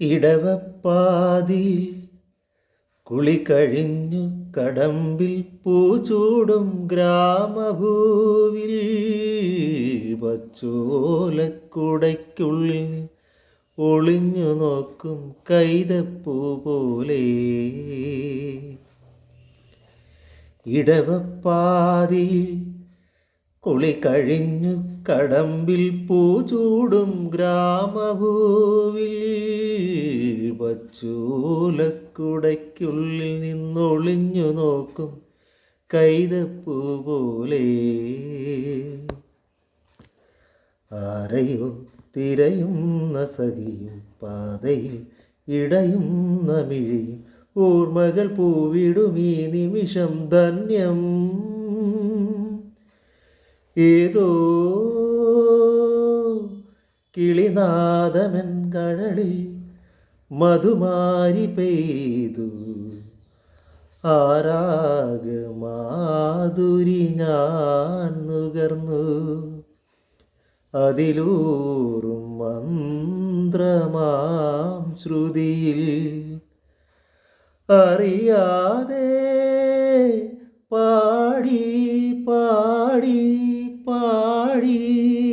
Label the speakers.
Speaker 1: ഇടവപ്പാതിയിൽ കുളി കഴിഞ്ഞു കടമ്പിൽ പൂചൂടും ഗ്രാമഭൂവിൽ പച്ചോലക്കുടയ്ക്കുള്ളിൽ ഒളിഞ്ഞു നോക്കും കൈതപ്പൂ പോലെ. ഇടവപ്പാതിയിൽ കുളി കഴിഞ്ഞു കടമ്പിൽ പൂചൂടും ഗ്രാമഭൂവിൽ പച്ചൂലക്കുടയ്ക്കുള്ളിൽ നിന്നൊളിഞ്ഞു നോക്കും കൈതപ്പൂ പോലെ. ആരയോ തിരയുന്ന സഖിയും പാതയിൽ ഇടയുന്ന മിഴിയും ഓർമ്മകൾ പൂവിടും ഈ നിമിഷം ധന്യം. ഏതോ കിളിനാദമൻ കഴലിൽ മധുമാരി പെയ്തു. ആരാഗ മാധുരി ഞാൻ നുകർന്നു. അതിലൂറും മന്ത്രമാം ശ്രുതിയിൽ അറിയാതെ പാടി പാടി പാടി